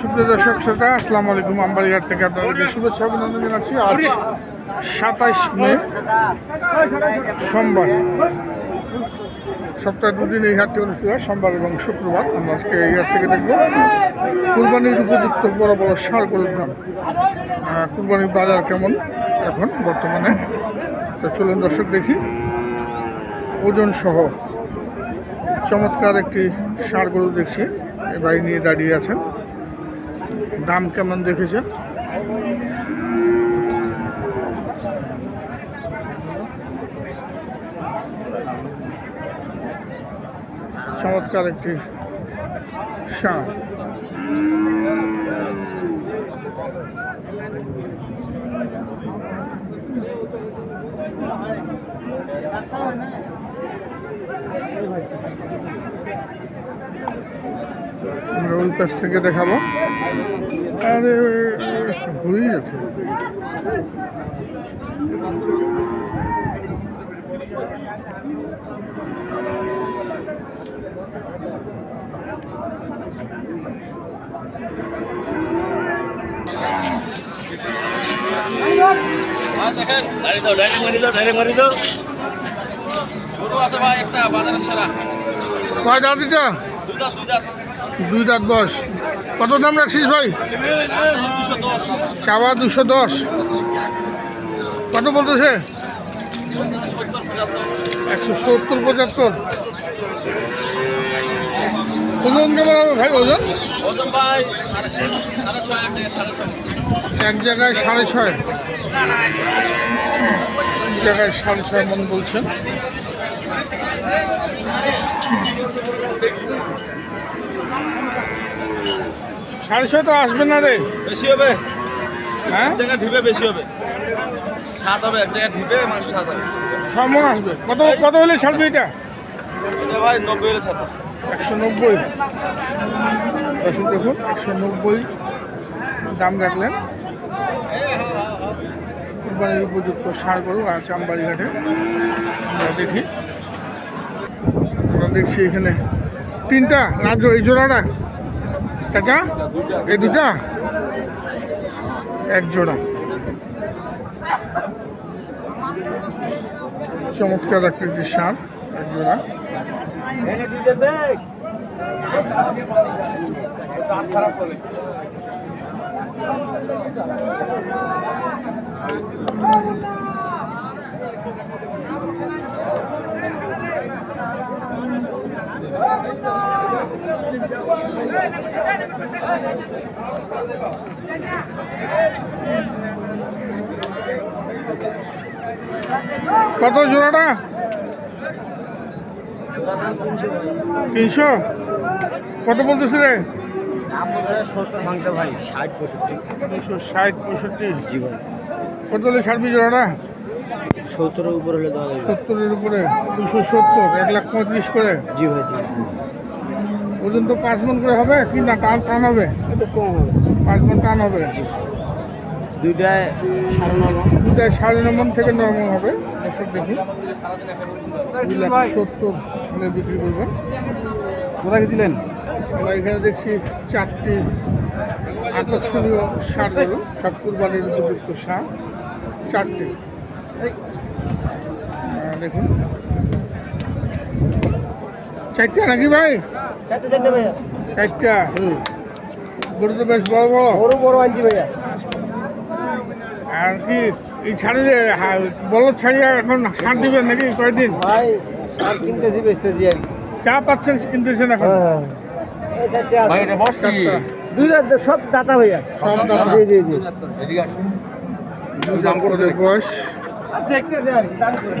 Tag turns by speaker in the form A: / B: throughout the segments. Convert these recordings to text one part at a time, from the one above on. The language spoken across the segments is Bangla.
A: সুপ্রিয় দর্শক শ্রোতা আসসালামু আলাইকুম। আমবাড়িঘাট থেকে আপনাদেরকে শুভেচ্ছা অভিনন্দন জানাচ্ছি। আজ সাতাইশ মে সোমবার। সপ্তাহে দুদিন এই হাটটি অনুষ্ঠিত হয় সোমবার এবং শুক্রবার। আমরা আজকে এই হাট থেকে দেখব কুরবানির উপযুক্ত বড় বড় সার গরুর দাম। কুরবানির বাজার কেমন এখন বর্তমানে? তো চলুন দর্শক দেখি। ওজন সহ চমৎকার একটি ষাঁড় গরু দেখছি। ভাই নিয়ে দাঁড়িয়ে আছেন। দাম কেমন দেখেছেন? চমৎকার একটি ষাঁড় পাশ থেকে দেখাবো। আরে ঘুরেই আছে
B: মারি দাও ডাইরেক্ট মারি দাও ডাইরেক্ট মারি দাও ছোট আছে ভাই একটা বাজারের সেরা।
A: কয়
B: দুটা দুটা।
A: দুই দাঁত বয়স। কত দাম রাখছিস ভাই? চাওয়া দুশো দশ। কত বলতেছে? একশো সত্তর, পঁচাত্তর। ওজন কেমন ভাই, ওজন?
B: এক
A: জায়গায় সাড়ে ছয়। এক জায়গায় সাড়ে ছয় মন বলছেন। সাড়ে তো আসবে না রে?
B: বেশি হবে।
A: হ্যাঁ?
B: এক জায়গায় ঢিপে বেশি হবে। সাত হবে এক জায়গায় ঢিপে মাংস সাত হবে।
A: ছ মন আসবে। কত কত হলে ছাড়বে এটা?
B: এটা ভাই নব্বই হলে ছাড়বো।
A: একশো নব্বই। দর্শক দেখুন একশো নব্বই দাম রাখলেন। কুরবানির উপযুক্ত সার গরু আছে আমবাড়িঘাটে। আমরা দেখি। আমরা দেখছি এখানে তিনটা। না জো- এই জোড়াটা? চাচা? এই দুটা? এক জোড়া। চমৎকার আকৃতির সার এক জোড়া।
B: খারাপ
A: কত জোড়াটা? তিনশো? কত বলতেছে রে?
B: ভাই ষাট পঁয়ষট্টি।
A: কত হলে ছাড়বি জোড়াটা?
B: সত্তরের উপর হলে
A: সত্তরের উপরে? দুশো সত্তর এক লাখ পঁয়ত্রিশ করে?
B: জি ভাই জি।
A: ওজন তো পাঁচ মন করে হবে কি না টান টান হবে?
B: কম হবে।
A: পাঁচ মন টান হবে।
B: দুইটায় সাড়ে নয়
A: দুটায় সাড়ে ন মন থেকে ন মন হবে। দর্শক দেখি দুই লাখ সত্তর হলে বিক্রি করবেন।
B: কোথায় দিলেন
A: আমরা এখানে দেখছি চারটি আকর্ষণীয় সার গরু সব কুরবানির উপযুক্ত সার চারটি। দেখুন। চারটা নাকি ভাই?
B: চারটে
A: গরু তো বেশ বড় বড়।
B: বড় বড় আনছি ভাইয়া।
A: আর কি এই ছাড়িয়ে বলদ ছাড়িয়ে এখন সার দিবেন নাকি কয়দিন?
B: ভাই সার কিনতেছি বেচতেছি আর
A: চা পাচ্ছেন কিনতেছেন এখন?
B: দাঁত সব দাতা ভাইয়া।
A: সব দাতা।
B: জি জি জি।
A: দুই দাম করে বয়স
B: দেখতেছে আর কি দাম করে।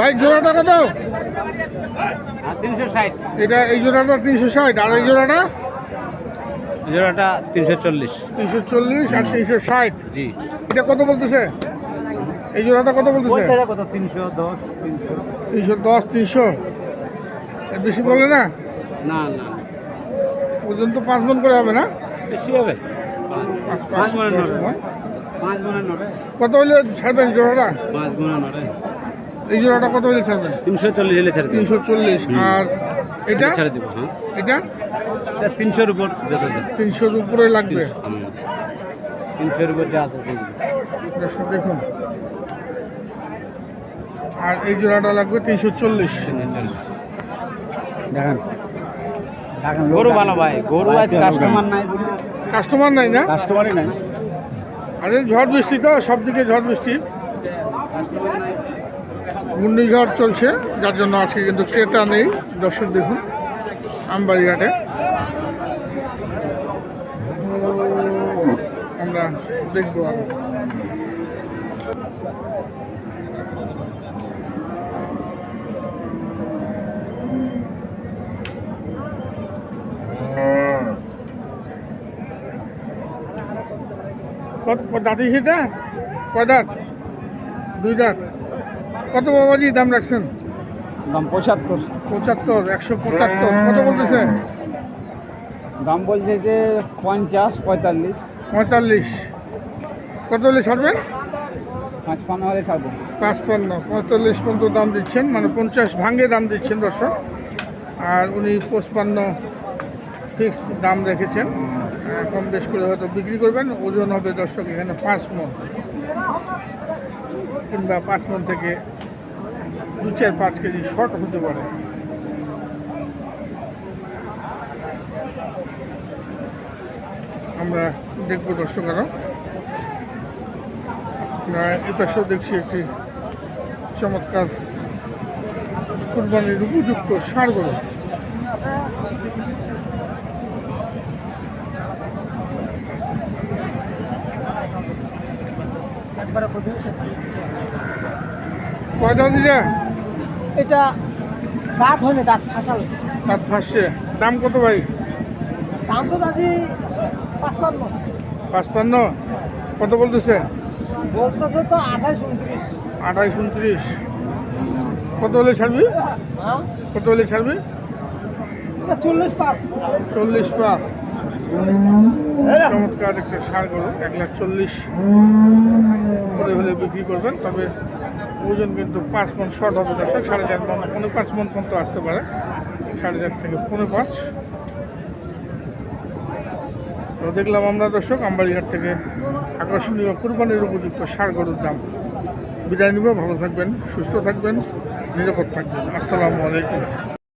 A: ভাই জোড়াটা কত? এটা এই জোড়াটা তিনশো ষাট আর এই জোড়াটা?
B: জোড়াটা তিনশো চল্লিশ।
A: তিনশো চল্লিশ আর তিনশো ষাট।
B: জি।
A: এটা কত বলতেছে? এই জোড়াটা কত বলতেছে?
B: কত তিনশো দশ তিনশো।
A: তিনশো দশ তিনশো। বেশি বলে না?
B: না না।
A: ওজন তো পাঁচ মন করে হবে না?
B: বেশি হবে।
A: পাঁচ
B: পাঁচ
A: পাঁচ কত হলে ছাড়বেন জোড়াটা?
B: পাঁচ গুণে নড়ে।
A: এই জোড়াটা কত হলে ছাড়বেন?
B: তিনশো চল্লিশ হলে ছেড়ে দেবো
A: তিনশো চল্লিশ। আর এটা?
B: ছেড়ে দেবো হ্যাঁ।
A: এটা?
B: এটা তিনশোর উপর
A: তিনশোর উপরে লাগবে।
B: তিনশোর উপর যা আছে
A: দেখুন। আর এই জোড়াটা লাগবে তিনশো চল্লিশ।
B: চল্লিশ। গরু ভালো ভাই গরু আজ কাস্টমার নাই
A: কাস্টমার নাই না?
B: কাস্টমারই নাই।
A: আরে ঝড় বৃষ্টি তো সব দিকে ঝড় বৃষ্টি।
B: কাস্টমার নাই
A: ঘূর্ণিঝড় চলছে, যার জন্য আজকে কিন্তু ক্রেতা নেই। দর্শক দেখুন আমবাড়িঘাটে আমরা দেখব আরও। দাঁত সেটা কয় দাঁত? দুই দাঁত? কত বাবাজি দাম রাখছেন?
B: দাম পঁচাত্তর।
A: পঁচাত্তর একশো পঁচাত্তর কত বলতেছে?
B: দাম বলছে যে পঞ্চাশ পঁয়তাল্লিশ।
A: পঁয়তাল্লিশ। কত হলে ছাড়বেন?
B: পাঁচ পান্ন হলে ছাড়বো।
A: পাঁচপান্ন পঁয়তাল্লিশ পর্যন্ত দাম দিচ্ছেন মানে পঞ্চাশ ভাঙে দাম দিচ্ছেন দর্শক। আর উনি পঁচপান্ন ফিক্সড দাম রেখেছেন। কম বেশ করে হয়তো বিক্রি করবেন ওজন হবে দর্শক এখানে পাঁচ মন। কিংবা পাঁচ মন থেকে দু চার পাঁচ কেজি শর্ট হতে পারে। আমরা দেখব দর্শক আরও এপাশেও দেখছি একটি চমৎকার কোরবানির উপযুক্ত সার গরু। কয়টা দিলে?
B: এটা দাঁত হলে দাঁত ফাঁসাল।
A: তার ফাঁসছে। দাম কত ভাই?
B: দাম তো দাদি পাঁচপান্ন।
A: পাঁচপান্ন? কত বলতেছে?
B: বলতেছে তো আঠাশ উনত্রিশ।
A: আঠাইশ উনত্রিশ। কত হলে ছাড়বি?
B: হ্যাঁ?
A: কত হলে ছাড়বি?
B: চল্লিশ পাঁচ
A: চল্লিশ পা চমৎকার একটা সার গরু এক লাখ চল্লিশ। করে হলে বিক্রি করবেন তবে ওজন কিন্তু পাঁচ মন শর্ট হবে দর্শক সাড়ে চার মন পনেরো পাঁচ মন পর্যন্ত আসতে পারে। সাড়ে চার থেকে পনেরো পাঁচ। তো দেখলাম আমরা দর্শক আম্বালিঘাট থেকে আকর্ষণীয় কুরবানির উপযুক্ত সার গরুর দাম বিদায় নিব। ভালো থাকবেন, সুস্থ থাকবেন, নিরাপদ থাকবেন। আসসালামু আলাইকুম।